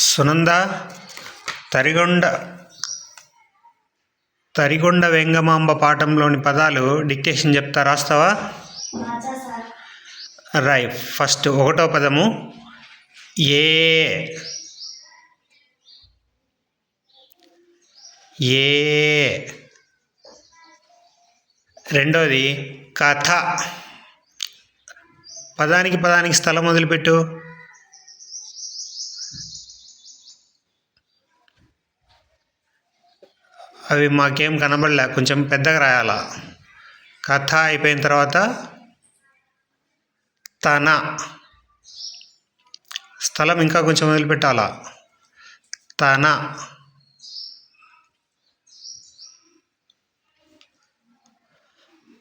సునంద తరిగొండ తరిగొండ వెంగమాంబ పాఠంలోని పదాలు డిక్టేషన్ చెప్తా రాస్తావా? రాయ్ ఫస్ట్ ఒకటో పదము. ఏ ఏ రెండోది కథ. పదానికి పదానికి స్థలం వదిలిపెట్టు. అవి మాకేం కనబడలే కొంచెం పెద్దగా రాయాల. కథ అయిపోయిన తర్వాత తన స్థలం ఇంకా కొంచెం వదిలిపెట్టాలా. తన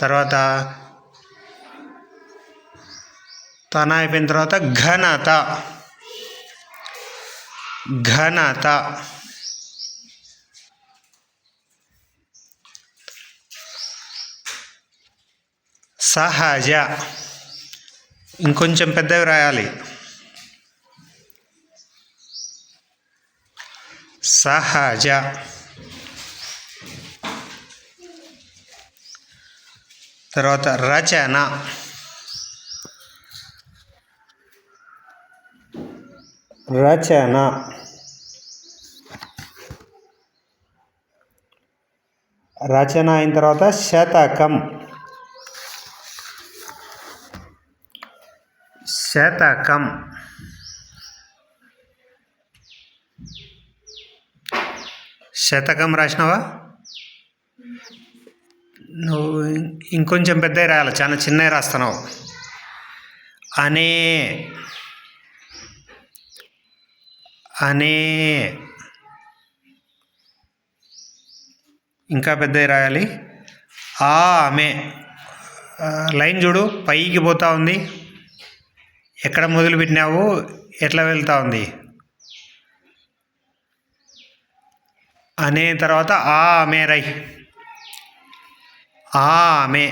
తర్వాత తన అయిపోయిన తర్వాత ఘనత. ఘనత. సహజ. ఇంకొంచెం పెద్దవి రాయాలి. సహజ. తర్వాత రచన. రచన. రచన అయిన తర్వాత శతకం. శతకం. శతకం రాసినావా? నువ్వు ఇంకొంచెం పెద్దవి రాయాలి చాలా చిన్నవి రాస్తున్నావు. అనే అనే ఇంకా పెద్దవి రాయాలి. ఆమె లైన్ చూడు పైకి పోతా ఉంది. ఎక్కడ మొదలు పెట్టినావు ఎట్లా వెళ్తా ఉంది? అనే తర్వాత ఆమె రై. ఆమె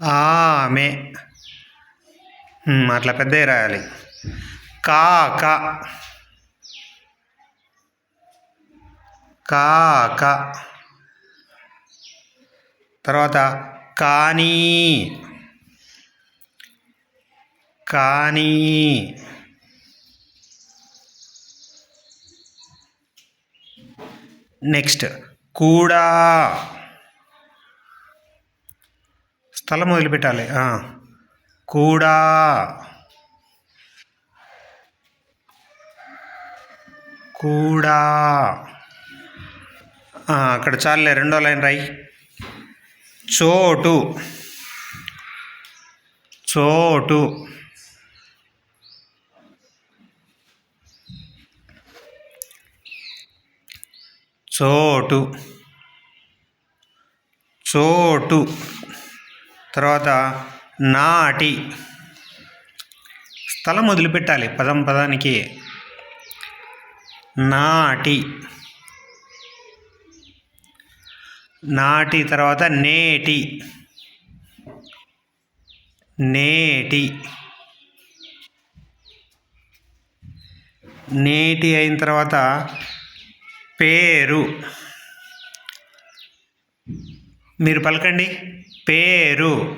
ఆమె ఉమ్, అట్లా పెద్ద రాయాలి. కాక కాక తర్వాత కానీ కానీ నెక్స్ట్ కూడా స్థలం వదిలిపెట్టాలి. కూడా కూడా. అక్కడ చాలే రెండో లైన్ రై చోటు చోటు. చోటు. చోటు. తర్వాత నాటి. స్థలం వదిలిపెట్టాలి పదం పదానికి. నాటి. నాటి తర్వాత నేటి. నేటి. నేటి అయిన తర్వాత పేరు. మీరు పలకండి. పేరు.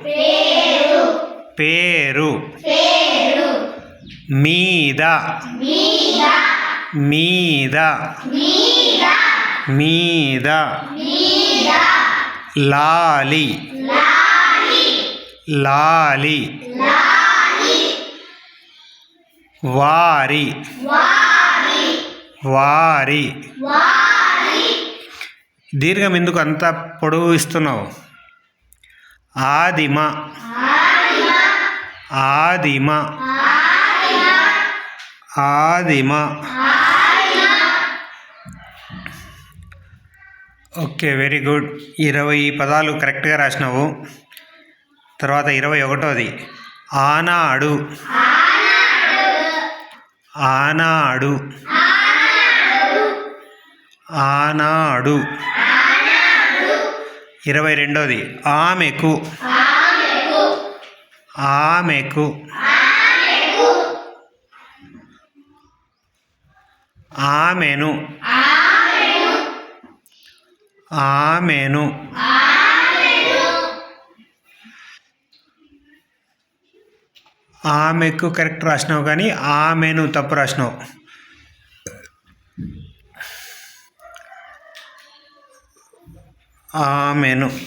పేరు. మీద. మీద. మీద. లాలి. లాలి. వారి. వారి. దీర్ఘం ఎందుకు అంత పొడవు ఇస్తున్నావు? ఆదిమ. ఆదిమ. ఆదిమ. Okay very good. ఇరవై పదాలు కరెక్ట్గా రాసినావు. తర్వాత ఇరవై ఒకటోది. ఆనాడు. ఆనాడు. ఆనాడు. ఇరవై రెండోది. ఆమెకు. ఆమెకు. ఆమెను. ఆమెను. ఆమెకు కరెక్ట్ రాసినావు కానీ ఆమెను తప్పు రాసినావు. ఆమెను.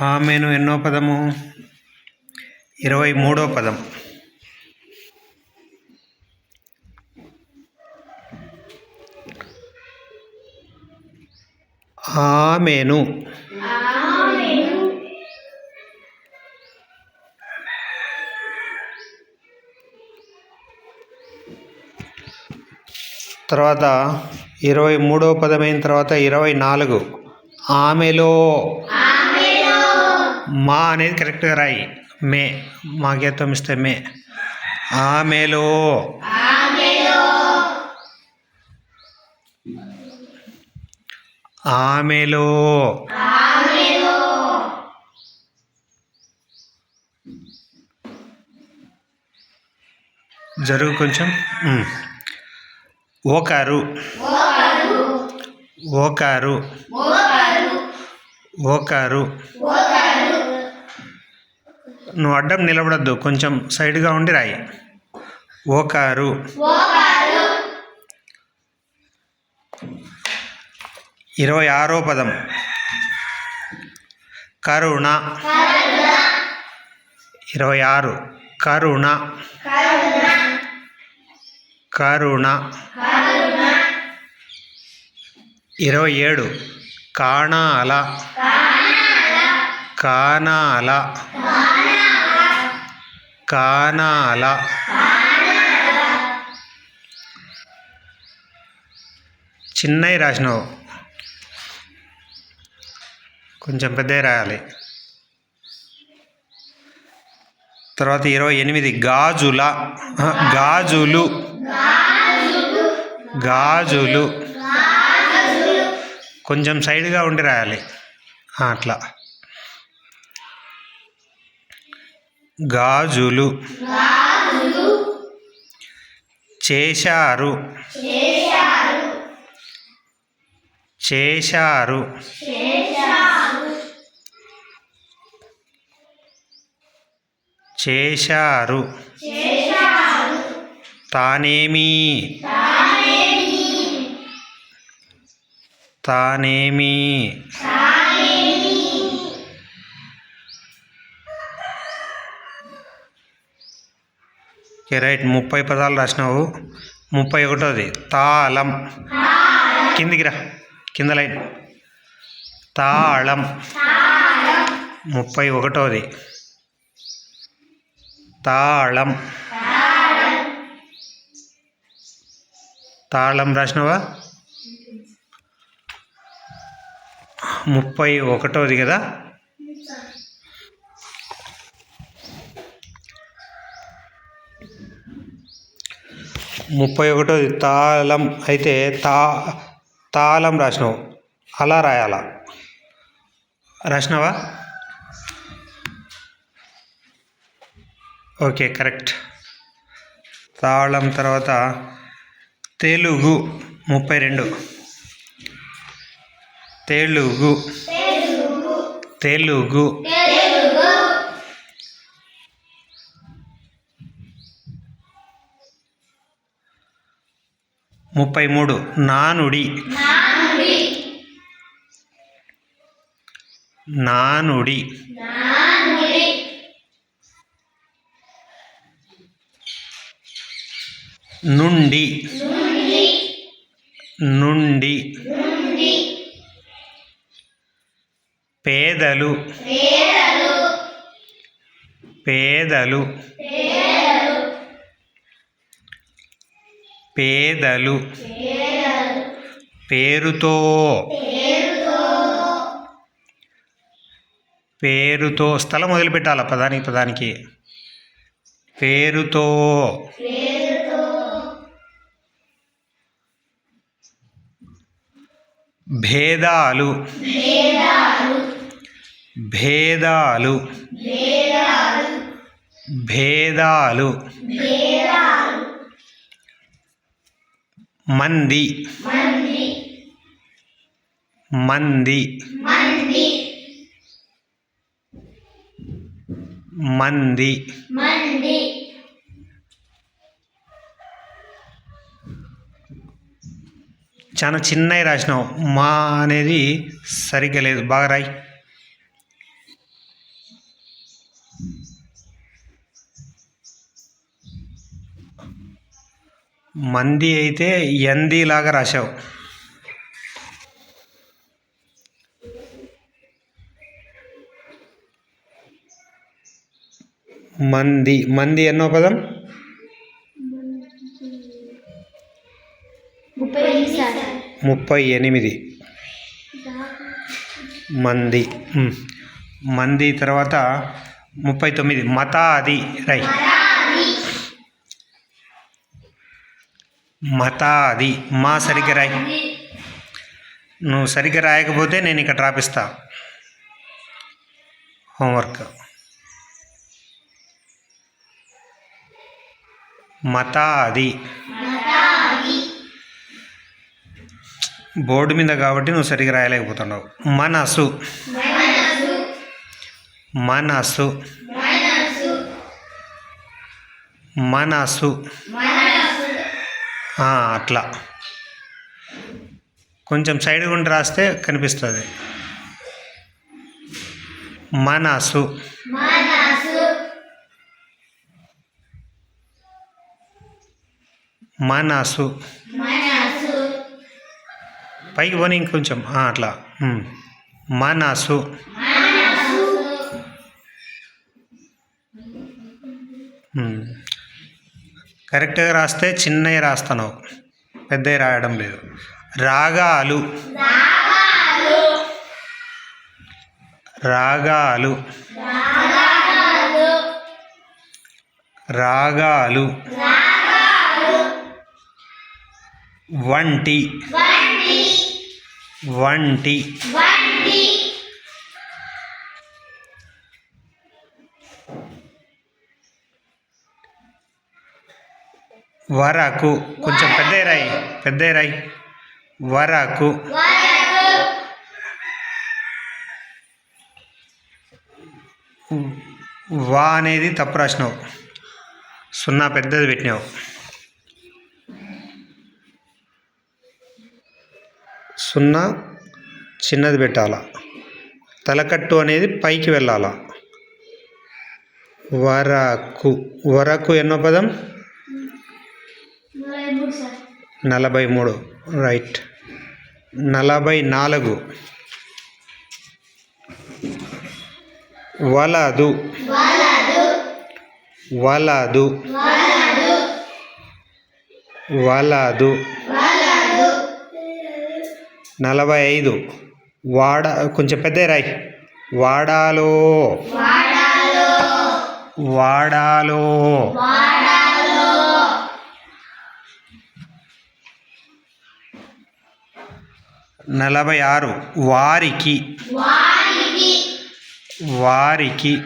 ఆమెను ఎన్నో పదము? ఇరవై మూడో పదం. ఆమెను. తర్వాత ఇరవై మూడో పదమైన తర్వాత ఇరవై నాలుగు. ఆమెలో మా అనేది కరెక్ట్గా రాయి. మే. మాకేతం ఇస్తే మే. ఆమెలో ఆమెలో జరుగు కొంచెం. ఒకరు. ఒకరు ఒకరు నువ్వు అడ్డం నిలబడద్దు కొంచెం సైడ్గా ఉండి రాయి. ఒకరు ఇరవై ఆరో పదం. కరుణ. ఇరవై ఆరు. కరుణ. కరుణ. ఇరవై ఏడు. కాణాల. కానాల కానాల చిన్నవి రాసినావు. కొంచెం పెద్దవి రాయాలి. తర్వాత ఇరవై ఎనిమిది. గాజుల. గాజులు. గాజులు. కొంచెం సైడ్గా ఉండి రాయాలి. అట్లా. గాజులు. చేశారు. చేశారు. చేశారు. తానేమి? తానేమి రైట్. ముప్పై పదాలు రాసినావు. ముప్పై ఒకటోది. తాళం. కిందికి రా. కింద లైన్. తాళం. ముప్పై ఒకటోది. తాళం. తాళం రాసినావా? ముప్పై ఒకటోది కదా? ముప్పై ఒకటోది తాళం. అయితే తా తాళం రాసినావు. అలా రాయాలా? రాసినావా? Okay correct. తాళం తర్వాత తెలుగు ముప్పై రెండు. తెలుగు తెలుగు ముప్పై మూడు నానుడి నానుడి నుండి నుండి పేదలు. పేదలు. పేదలు. పేరుతో. పేరుతో. స్థలం మొదలుపెట్టాల పదానికి పదానికి పేరుతో. భేదాలు. భేదాలు. భేదాలు. మంది. మంది. మంది. మంది చాలా చిన్నవి రాసినావు. మా అనేది సరిగ్గా లేదు. బాగా రాయి. మంది అయితే ఎంది లాగా రాశావు. మంది మంది ఎన్నో పదం? ముప్పై ఎనిమిది. మంది మంది తర్వాత ముప్పై తొమ్మిది. మతాది రై మతాది. మా సరిగ్గా రాయి. నువ్వు సరిగ్గా రాయకపోతే నేను ఇక్కడ రాపిస్తా. హోంవర్క్. మతాది. బోర్డు మీద కాబట్టి నువ్వు సరిగ్గా రాయలేకపోతున్నావు. మనసు. మనసు. మనసు. ఆ, అట్లా. కొంచెం సైడ్ గుండి రాస్తే కనిపిస్తుంది. మనసు. మనసు. పైకి పోనీ ఇంకొంచెం. అట్లా. మనసు. కరెక్ట్గా రాస్తే చిన్నవి రాస్తున్నావు పెద్దవి రాయడం లేదు. రాగాలు. రాగాలు. రాగాలు. వంటి. వంటి. వరకు. కొంచెం పెద్ద రాయి పెద్ద రాయి వరకు. వా అనేది తప్పు రాసినావు. సున్నా పెద్దది పెట్టినావు. సున్నా చిన్నది పెట్టాలా? తలకట్టు అనేది పైకి వెళ్ళాలా? వరకు. వరకు ఎన్నో పదం? నలభై మూడు రైట్. నలభై నాలుగు వలదు. వలదు. వలదు. నలభై ఐదు వాడ కొంచెం పెద్ద రాయి. వాడాలో. వాడాలో. వాడాలో. నలభై ఆరు వారికి. వారికి.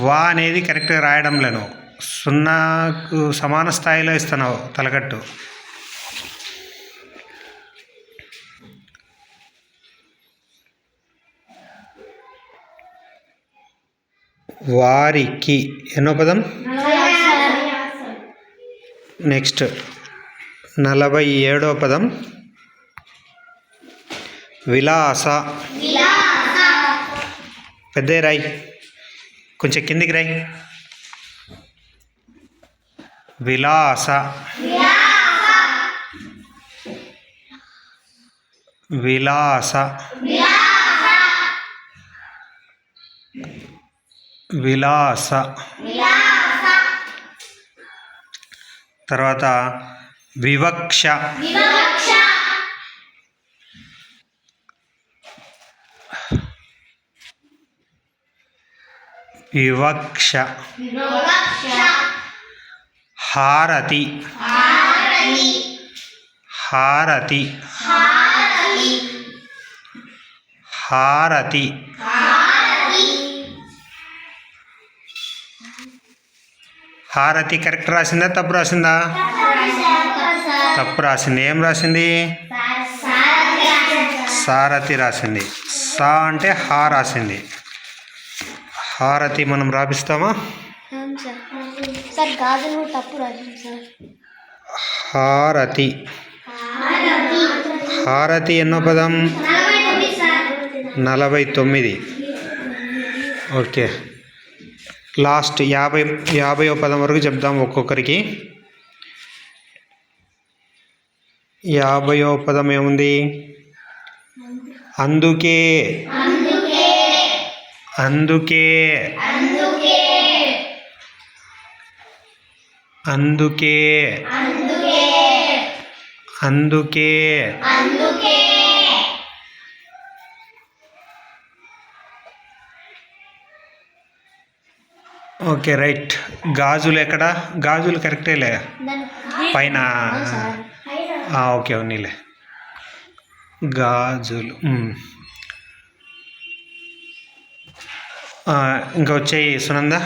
వా అనేది కరెక్ట్గా రాయడం లేను సున్నాకు సమాన స్థాయిలో ఇస్తున్నావు తలకట్టు. వారికి. ఎన్నో పదం? నెక్స్ట్. నలభై ఏడో పదం. విలాస. విలాస పెద్ద రాయి. కొంచెం కిందికి రాయి. విలాస. విలాస. విలాస. విలాస. తర్వాత వివక్ష. వివక్ష. వివక్ష. వివక్ష. హారతి. హారతి. హారతి. హారతి. హారతి కరెక్ట్ రాసిందా? తప్పు రాసిందా? తప్పు రాసింది. ఏం రాసింది? సారథి రాసింది. సా అంటే హా రాసింది. హారతి మనం రాపిస్తామా? హారతి. హారతి ఎన్నో పదం? నలభై తొమ్మిది. ఓకే. లాస్ట్ యాభై యాభైవ పదం వరకు చెప్దాం ఒక్కొక్కరికి. యాభైవ పదం ఏముంది? అందుకే. అందుకే. అందుకే. అందుకే. Okay right. గాజులు ఎక్కడ? గాజులు కరెక్టేలే లే. పైన. ఓకే ఉన్నీలే. గాజులు ఇంకా వచ్చాయి సునందా?